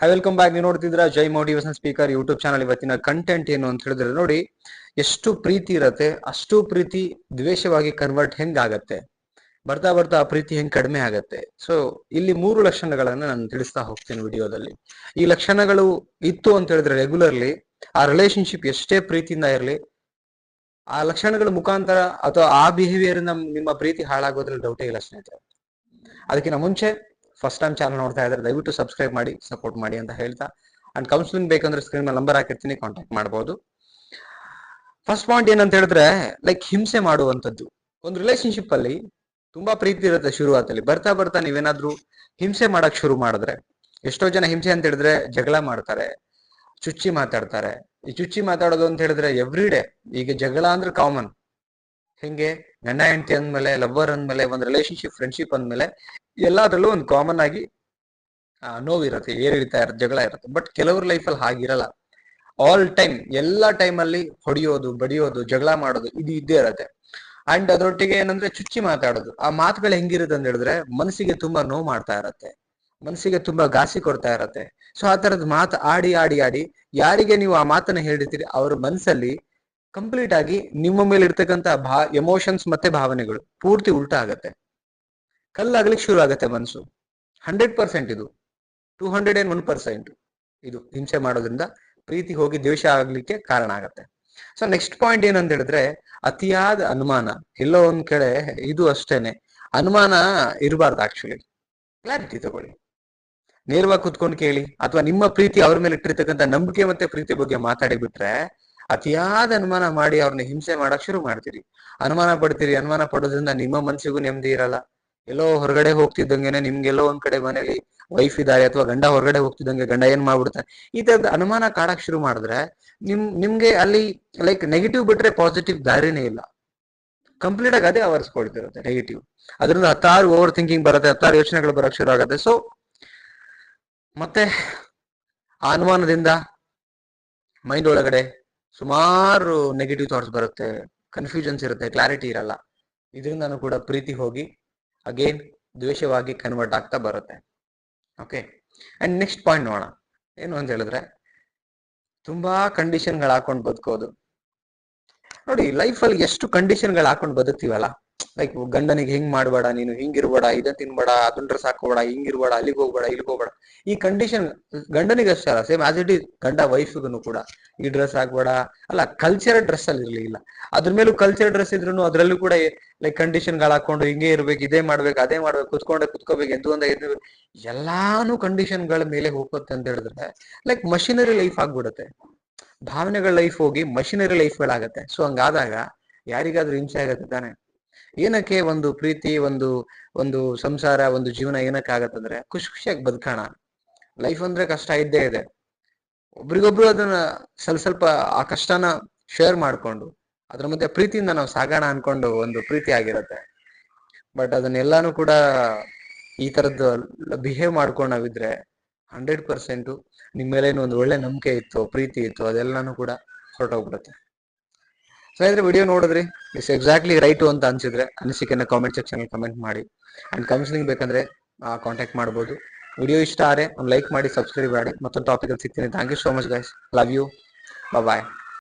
High welcome back ನೀವು ನೋಡ್ತಿದ್ರ Jai motivation speaker YouTube channel ಇವತ್ತಿನ content ಏನು ಅಂತ ಹೇಳಿದ್ರೆ ನೋಡಿ, ಎಷ್ಟು ಪ್ರೀತಿ ಇರತ್ತೆ, ಅಷ್ಟು ಪ್ರೀತಿ ದ್ವೇಷವಾಗಿ ಕನ್ವರ್ಟ್ ಹೆಂಗ್ ಆಗತ್ತೆ? ಬರ್ತಾ ಬರ್ತಾ ಆ ಪ್ರೀತಿ ಹೆಂಗ್ ಕಡಿಮೆ ಆಗತ್ತೆ? ಸೊ ಇಲ್ಲಿ ಮೂರು ಲಕ್ಷಣಗಳನ್ನ ನಾನು ತಿಳಿಸ್ತಾ ಹೋಗ್ತೀನಿ ವಿಡಿಯೋದಲ್ಲಿ. ಈ ಲಕ್ಷಣಗಳು ಇತ್ತು ಅಂತ ಹೇಳಿದ್ರೆ ರೆಗ್ಯುಲರ್ಲಿ ಆ ರಿಲೇಶನ್ಶಿಪ್ ಎಷ್ಟೇ ಪ್ರೀತಿಯಿಂದ ಇರಲಿ, ಆ ಲಕ್ಷಣಗಳ ಮುಖಾಂತರ ಅಥವಾ ಆ ಬಿಹೇವಿಯರ್ ನಿಮ್ಮ ಪ್ರೀತಿ ಹಾಳಾಗೋದ್ರಲ್ಲಿ ಡೌಟೇ ಇಲ್ಲ ಸ್ನೇಹಿತರೆ. ಅದಕ್ಕಿಂತ ಮುಂಚೆ ಫಸ್ಟ್ ಟೈಮ್ ಚಾನಲ್ ನೋಡ್ತಾ ಇದ್ದಾರೆ ದಯವಿಟ್ಟು ಸಬ್ಸ್ಕ್ರೈಬ್ ಮಾಡಿ ಸಪೋರ್ಟ್ ಮಾಡಿ ಅಂತ ಹೇಳ್ತಾ. ಅಂಡ್ ಕೌನ್ಸಿಲಿಂಗ್ ಬೇಕಂದ್ರೆ ಸ್ಕ್ರೀನ್ ಮೇಲೆ ನಂಬರ್ ಹಾಕಿರ್ತೀನಿ ಕಾಂಟ್ಯಾಕ್ಟ್ ಮಾಡಬಹುದು ಫಸ್ಟ್ ಪಾಯಿಂಟ್ ಏನಂತ ಹೇಳಿದ್ರೆ ಲೈಕ್ ಹಿಂಸೆ ಮಾಡುವಂಥದ್ದು. ಒಂದು ರಿಲೇಶನ್ಶಿಪ್ ಅಲ್ಲಿ ತುಂಬಾ ಪ್ರೀತಿ ಇರುತ್ತೆ ಶುರುವಾತಲ್ಲಿ. ಬರ್ತಾ ಬರ್ತಾ ನೀವೇನಾದ್ರೂ ಹಿಂಸೆ ಮಾಡಕ್ ಶುರು ಮಾಡಿದ್ರೆ, ಎಷ್ಟೋ ಜನ ಹಿಂಸೆ ಅಂತ ಹೇಳಿದ್ರೆ ಜಗಳ ಮಾಡ್ತಾರೆ, ಚುಚ್ಚಿ ಮಾತಾಡ್ತಾರೆ. ಈ ಚುಚ್ಚಿ ಮಾತಾಡೋದು ಅಂತ ಹೇಳಿದ್ರೆ ಎವ್ರಿ ಡೇ ಈಗ ಜಗಳ ಅಂದ್ರೆ ಕಾಮನ್ ಹೆಂಗೆ? ಗಂಡ ಹೆಂಡತಿ ಅಂದ್ಮೇಲೆ ಲವ್ವರ್ ಅಂದ್ಮೇಲೆ, ಒಂದು ರಿಲೇಶನ್ಶಿಪ್ ಫ್ರೆಂಡ್ಶಿಪ್ ಅಂದ್ಮೇಲೆ ಎಲ್ಲಾದ್ರಲ್ಲೂ ಒಂದು ಕಾಮನ್ ಆಗಿ ನೋವಿರುತ್ತೆ ಏರಿಳಿತ ಇರುತ್ತೆ, ಜಗಳ ಇರುತ್ತೆ. ಬಟ್ ಕೆಲವ್ರ ಲೈಫಲ್ಲಿ ಹಾಗಿರಲ್ಲ. ಆಲ್ ಟೈಮ್ ಎಲ್ಲಾ ಟೈಮಲ್ಲಿ ಹೊಡಿಯೋದು, ಬಡಿಯೋದು, ಜಗಳ ಮಾಡೋದು, ಇದು ಇದ್ದೇ ಇರತ್ತೆ. ಅಂಡ್ ಅದರೊಟ್ಟಿಗೆ ಏನಂದ್ರೆ ಚುಚ್ಚಿ ಮಾತಾಡೋದು. ಆ ಮಾತುಗಳು ಹೆಂಗಿರುತ್ತೆ ಅಂತ ಹೇಳಿದ್ರೆ ಮನಸ್ಸಿಗೆ ತುಂಬಾ ನೋವು ಮಾಡ್ತಾ ಇರತ್ತೆ. ಮನಸ್ಸಿಗೆ ತುಂಬಾ ಘಾಸಿ ಕೊಡ್ತಾ ಇರತ್ತೆ. ಸೊ ಆ ತರದ ಮಾತು ಆಡಿ ಆಡಿ ಆಡಿ ಯಾರಿಗೆ ನೀವು ಆ ಮಾತನ್ನ ಹೇಳಿರ್ತೀರಿ, ಅವ್ರ ಮನಸ್ಸಲ್ಲಿ ಕಂಪ್ಲೀಟ್ ಆಗಿ ನಿಮ್ಮ ಮೇಲೆ ಇರ್ತಕ್ಕಂತ ಭಾ ಎಮೋಷನ್ಸ್ ಮತ್ತೆ ಭಾವನೆಗಳು ಪೂರ್ತಿ ಉಲ್ಟಾ ಆಗತ್ತೆ. ಕಲ್ಲಾಗ್ಲಿಕ್ಕೆ ಶುರು ಆಗತ್ತೆ ಮನಸ್ಸು ಹಂಡ್ರೆಡ್ ಪರ್ಸೆಂಟ್ ಇದು. Two hundred and one percent ಇದು. ಹಿಂಸೆ ಮಾಡೋದ್ರಿಂದ ಪ್ರೀತಿ ಹೋಗಿ ದ್ವೇಷ ಆಗ್ಲಿಕ್ಕೆ ಕಾರಣ ಆಗತ್ತೆ. ಸೊ ನೆಕ್ಸ್ಟ್ ಪಾಯಿಂಟ್ ಏನಂತ ಹೇಳಿದ್ರೆ, ಅತಿಯಾದ ಅನುಮಾನ. ಎಲ್ಲೋ ಒಂದ್ ಕಡೆ ಇದು ಅಷ್ಟೇನೆ. ಅನುಮಾನ ಇರಬಾರ್ದು ಆಕ್ಚುಲಿ ಕ್ಲಾರಿಟಿ ತಗೊಳ್ಳಿ. ನೇರವಾಗಿ ಕುತ್ಕೊಂಡು ಕೇಳಿ. ಅಥವಾ ನಿಮ್ಮ ಪ್ರೀತಿ ಅವ್ರ ಮೇಲೆ ಇಟ್ಟಿರ್ತಕ್ಕಂಥ ನಂಬಿಕೆ ಮತ್ತೆ ಪ್ರೀತಿ ಬಗ್ಗೆ ಮಾತಾಡಿ ಬಿಟ್ರೆ ಅತಿಯಾದ ಅನುಮಾನ ಮಾಡಿ ಅವ್ರನ್ನ ಹಿಂಸೆ ಮಾಡಕ್ ಶುರು ಮಾಡ್ತೀರಿ. ಅನುಮಾನ ಪಡ್ತೀರಿ, ಅನುಮಾನ ಪಡೋದ್ರಿಂದ ನಿಮ್ಮ ಮನಸ್ಸಿಗೂ ನೆಮ್ಮದಿ ಇರಲ್ಲ. ಎಲ್ಲೋ ಹೊರಗಡೆ ಹೋಗ್ತಿದ್ದಂಗೆನೆ ನಿಮ್ಗೆಲ್ಲೋ ಒಂದ್ ಕಡೆ ಮನೇಲಿ ವೈಫ್ ಇದ್ದಾರೆ ಅಥವಾ ಗಂಡ ಹೊರಗಡೆ ಹೋಗ್ತಿದ್ದಂಗೆ ಗಂಡ ಏನ್ ಮಾಡ್ಬಿಡ್ತಾನೆ? ಈ ತರದ ಅನುಮಾನ ಕಾಡಕ್ ಶುರು ಮಾಡಿದ್ರೆ ನಿಮ್, ನಿಮ್ಗೆ ಅಲ್ಲಿ ಲೈಕ್ ನೆಗೆಟಿವ್ ಬಿಟ್ರೆ ಪಾಸಿಟಿವ್ ದಾರಿನೇ ಇಲ್ಲ. ಕಂಪ್ಲೀಟ್ ಆಗಿ ಅದೇ ಆವರಿಸ್ಕೊಳ್ತಿರುತ್ತೆ ನೆಗೆಟಿವ್ ಅದರಿಂದ ಹತ್ತಾರು ಓವರ್ ಥಿಂಕಿಂಗ್ ಬರುತ್ತೆ, ಹತ್ತಾರು ಯೋಚನೆಗಳು ಬರಕ್ ಶುರು ಆಗುತ್ತೆ. ಸೊ ಮತ್ತೆ ಆ ಅನುಮಾನದಿಂದ ಮೈಂಡ್ ಒಳಗಡೆ ಸುಮಾರು ನೆಗೆಟಿವ್ ಥಾಟ್ಸ್ ಬರುತ್ತೆ ಕನ್ಫ್ಯೂಷನ್ಸ್ ಇರುತ್ತೆ ಕ್ಲಾರಿಟಿ ಇರಲ್ಲ. ಇದರಿಂದನೂ ಕೂಡ ಪ್ರೀತಿ ಹೋಗಿ ಅಗೇನ್ ದ್ವೇಷವಾಗಿ ಕನ್ವರ್ಟ್ ಆಗ್ತಾ ಬರುತ್ತೆ. ಓಕೆ ಅಂಡ್ ನೆಕ್ಸ್ಟ್ ಪಾಯಿಂಟ್ ನೋಡೋಣ. ಏನು ಅಂತ ಹೇಳಿದ್ರೆ, ತುಂಬಾ ಕಂಡೀಷನ್ಗಳು ಹಾಕೊಂಡು ಬದುಕೋದು. ನೋಡಿ ಲೈಫಲ್ಲಿ ಎಷ್ಟು ಕಂಡೀಷನ್ಗಳು ಹಾಕೊಂಡು ಬದುಕ್ತೀವಲ್ಲ ಲೈಕ್ ಗಂಡನಿಗೆ ಹಿಂಗ್ ಮಾಡಬೇಡ, ನೀನು ಹಿಂಗಿರ್ಬೇಡ ಇದ ತಿನ್ಬೇಡ ಅದನ್ನ ಡ್ರೆಸ್ ಹಾಕೋಬೇಡ ಹಿಂಗಿರ್ಬೇಡ ಅಲ್ಲಿಗೆ ಹೋಗ್ಬೇಡ, ಇಲ್ಲಿಗೆ ಹೋಗ್ಬೇಡ. ಈ ಕಂಡೀಷನ್ ಗಂಡನಿಗೆ ಅಷ್ಟೇ ಅಲ್ಲ ಸೇಮ್ ಆಸ್ ಇಟ್ ಈಸ್ ಗಂಡ ವೈಫ್ಗೂ ಕೂಡ. ಈ ಡ್ರೆಸ್ ಹಾಕ್ಬೇಡ, ಅಲ್ಲ ಕಲ್ಚರ್ ಡ್ರೆಸ್ ಅಲ್ಲಿ ಇರ್ಲಿಲ್ಲ. ಅದ್ರ ಮೇಲೂ ಕಲ್ಚರ್ ಡ್ರೆಸ್ ಇದ್ರು ಅದ್ರಲ್ಲೂ ಕೂಡ ಲೈಕ್ ಕಂಡೀಷನ್ಗಳು ಹಾಕೊಂಡು ಹಿಂಗೆ ಇರ್ಬೇಕು, ಇದೇ ಮಾಡ್ಬೇಕು, ಅದೇ ಮಾಡ್ಬೇಕು, ಕುತ್ಕೊಂಡೆ ಕುತ್ಕೋಬೇಕು, ಎಂತ ಒಂದ ಎದ್ದು ಎಲ್ಲಾನು ಕಂಡೀಷನ್ಗಳ ಮೇಲೆ ಹೋಗುತ್ತೆ ಅಂತ ಹೇಳಿದ್ರೆ ಲೈಕ್ ಮಷಿನರಿ ಲೈಫ್ ಆಗ್ಬಿಡುತ್ತೆ. ಭಾವನೆಗಳ ಲೈಫ್ ಹೋಗಿ ಮಷಿನರಿ ಲೈಫ್ಗಳಾಗತ್ತೆ ಸೊ ಹಂಗಾದಾಗ, ಯಾರಿಗಾದ್ರೂ ಹಿಂಸೆ ಆಗತ್ತೆ ತಾನೆ? ಏನಕ್ಕೆ ಒಂದು ಪ್ರೀತಿ, ಒಂದು ಒಂದು ಸಂಸಾರ, ಒಂದು ಜೀವನ ಏನಕ್ಕೆ ಆಗತ್ತಂದ್ರೆ ಖುಷಿ ಖುಷಿಯಾಗಿ ಬದುಕೋಣ. ಲೈಫ್ ಅಂದ್ರೆ ಕಷ್ಟ ಇದ್ದೇ ಇದೆ. ಒಬ್ರಿಗೊಬ್ರು ಅದನ್ನ ಸ್ವಲ್ಪ ಸ್ವಲ್ಪ ಆ ಕಷ್ಟನ ಶೇರ್ ಮಾಡ್ಕೊಂಡು, ಅದ್ರ ಮಧ್ಯೆ ಪ್ರೀತಿಯಿಂದ ನಾವು ಸಾಗೋಣ ಅನ್ಕೊಂಡು ಒಂದು ಪ್ರೀತಿ ಆಗಿರತ್ತೆ. ಬಟ್ ಅದನ್ನೆಲ್ಲಾನು ಕೂಡ ಈ ತರದ್ದು ಬಿಹೇವ್ ಮಾಡ್ಕೊಂಡು ನಾವಿದ್ರೆ ಹಂಡ್ರೆಡ್ ಪರ್ಸೆಂಟ್ ನಿಮ್ಮ ಮೇಲೆ ಒಂದು ಒಳ್ಳೆ ನಂಬಿಕೆ ಇತ್ತು, ಪ್ರೀತಿ ಇತ್ತು, ಅದೆಲ್ಲಾನು ಕೂಡ ಹೊರಟೋಗ್ಬಿಡುತ್ತೆ. ಸ್ನೇಹಿತರೆ ವಿಡಿಯೋ ನೋಡಿದ್ರಿ? ಇಸ್ ಎಕ್ಸಾಕ್ಟ್ಲಿ ರೈಟು ಅಂತ ಅನ್ಸಿದ್ರೆ ಅನಿಸಿಕೆನ ಕಾಮೆಂಟ್ ಸೆಕ್ಷನ್ ಅಲ್ಲಿ ಕಮೆಂಟ್ ಮಾಡಿ. ಅಂಡ್ ಕೌನ್ಸಿಲಿಂಗ್ ಬೇಕಂದ್ರೆ ಕಾಂಟ್ಯಾಕ್ಟ್ ಮಾಡ್ಬೋದು. ವಿಡಿಯೋ ಇಷ್ಟ ಆದರೆ ಒಂದು ಲೈಕ್ ಮಾಡಿ ಸಬ್ಸ್ಕ್ರೈಬ್ ಮಾಡಿ. ಮತ್ತೊಂದು ಟಾಪಿಕ್ ಸಿಗ್ತೀನಿ. Thank you so much guys love you bye